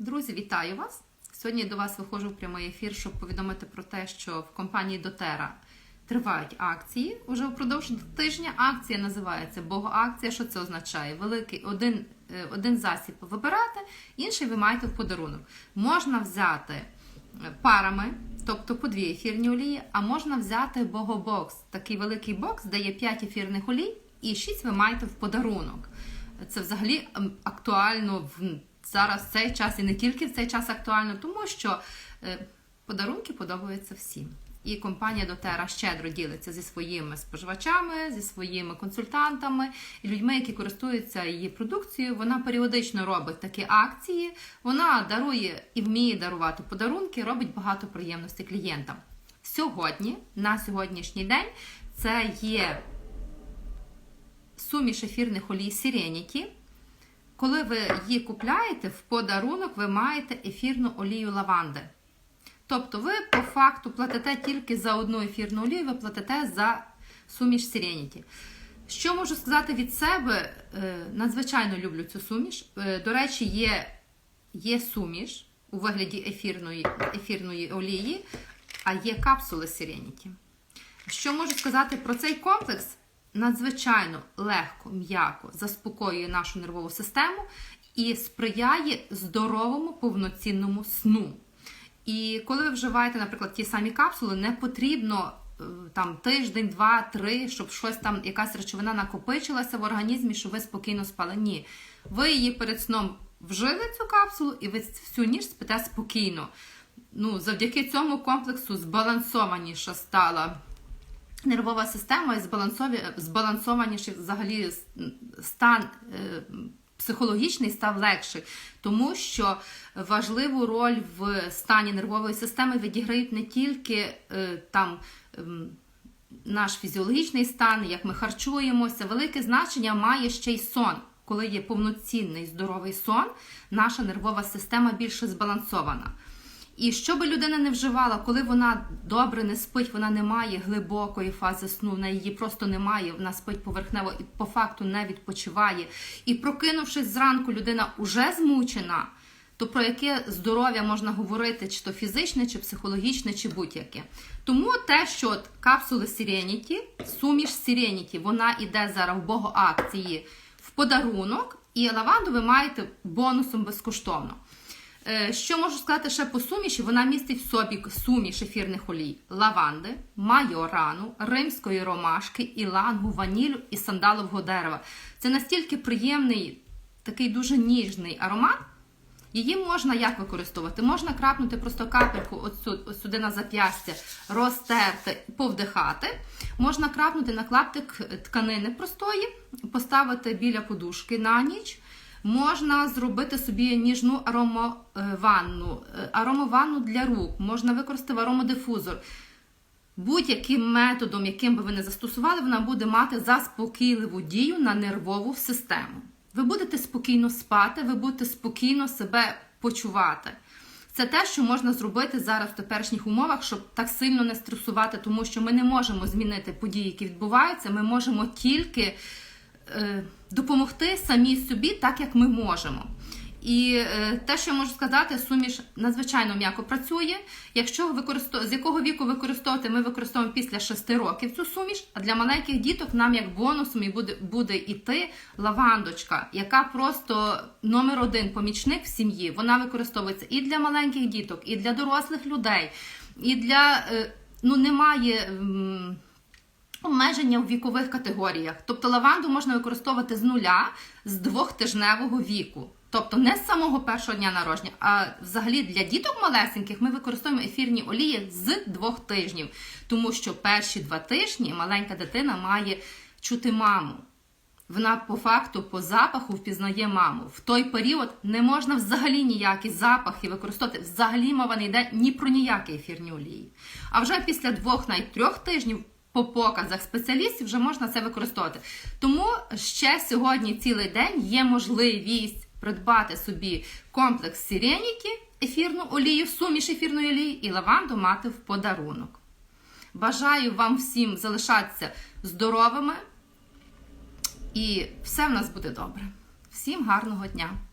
Друзі, вітаю вас! Сьогодні до вас виходжу в прямий ефір, щоб повідомити про те, що в компанії Дотера тривають акції. Уже впродовж тижня акція називається Богоакція. Що це означає? Великий один, е, один засіб вибирати, інший ви маєте в подарунок. Можна взяти е, парами, тобто по дві ефірні олії, а можна взяти богобокс. Такий великий бокс, де є 5 ефірних олій, і 6 ви маєте в подарунок. Це взагалі ем, актуально в зараз в цей час і не тільки в цей час актуально, тому що е, подарунки подобаються всім. І компанія Дотера щедро ділиться зі своїми споживачами, зі своїми консультантами і людьми, які користуються її продукцією. Вона періодично робить такі акції. Вона дарує і вміє дарувати подарунки, робить багато приємностей клієнтам. Сьогодні, на сьогоднішній день, це є суміш ефірних олій Serenity. Коли ви її купляєте, в подарунок ви маєте ефірну олію лаванди. Тобто ви по факту платите тільки за одну ефірну олію, ви платите за суміш Serenity. Що можу сказати від себе? Е, Надзвичайно люблю цю суміш. Е, До речі, є, є суміш у вигляді ефірної, ефірної олії, а є капсули Serenity. Що можу сказати про цей комплекс? Надзвичайно легко, м'яко заспокоює нашу нервову систему і сприяє здоровому повноцінному сну. І коли ви вживаєте, наприклад, ті самі капсули, не потрібно е, там тиждень, два, три, щоб щось там, якась речовина накопичилася в організмі, щоб ви спокійно спали. Ні. Ви її перед сном вжили цю капсулу, і ви всю ніч спите спокійно. Ну, Завдяки цьому комплексу збалансованіша стала нервова система і збалансованіший взагалі стан е, психологічний став легший, тому що важливу роль в стані нервової системи відіграють не тільки е, там. ем, Наш фізіологічний стан, як ми харчуємося, велике значення має ще й сон. Коли є повноцінний здоровий сон, наша нервова система більше збалансована. І що би людина не вживала, коли вона добре не спить, вона не має глибокої фази сну, неї її просто немає, вона спить поверхнево і по факту не відпочиває. І прокинувшись зранку, людина уже змучена, то про яке здоров'я можна говорити, чи то фізичне, чи психологічне, чи будь-яке. Тому те, що от капсули Serenity, суміш Serenity, вона йде зараз в богоакції в подарунок, і лаванду ви маєте бонусом безкоштовно. Е, Що можу сказати ще по суміші? Вона містить в собі суміш ефірних олій лаванди, майорану, римської ромашки, ілангу, ванілю і сандалового дерева. Це настільки приємний, такий дуже ніжний аромат. Її можна як використовувати? Можна крапнути просто капельку от сюди на зап'ястя, розтерти, повдихати. Можна крапнути на клаптик тканини простої, поставити біля подушки на ніч. Можна зробити собі ніжну аромаванну, е, аромаванну для рук, можна використати аромодифузор. Будь-яким методом, яким би ви не застосували, вона буде мати заспокійливу дію на нервову систему. Ви будете спокійно спати, ви будете спокійно себе почувати. Це те, що можна зробити зараз в теперішніх умовах, щоб так сильно не стресувати, тому що ми не можемо змінити події, які відбуваються. Ми можемо тільки е, допомогти самі собі, так як ми можемо. І е, те, що я можу сказати, суміш надзвичайно м'яко працює. Якщо використов... з якого віку використовувати, ми використовуємо після 6 років цю суміш. А для маленьких діток нам як бонусом і буде буде іти лавандочка, яка просто номер один помічник в сім'ї. Вона використовується і для маленьких діток, і для дорослих людей, і для е, ну немає. Обмеження в вікових категоріях. Тобто лаванду можна використовувати з нуля з двохтижневого віку. Тобто не з самого першого дня народження, а взагалі для діток малесеньких ми використовуємо ефірні олії з двох тижнів, тому що перші два тижні маленька дитина має чути маму. Вона по факту, по запаху впізнає маму. В той період не можна взагалі ніякі запахи використовувати. Взагалі мова не йде ні про ніякі ефірні олії. А вже після двох навіть трьох тижнів по показах спеціалістів вже можна це використовувати. Тому ще сьогодні цілий день є можливість придбати собі комплекс Serenity, ефірну олію, суміш ефірної олії і лаванду мати в подарунок. Бажаю вам всім залишатися здоровими, і все в нас буде добре. Всім гарного дня!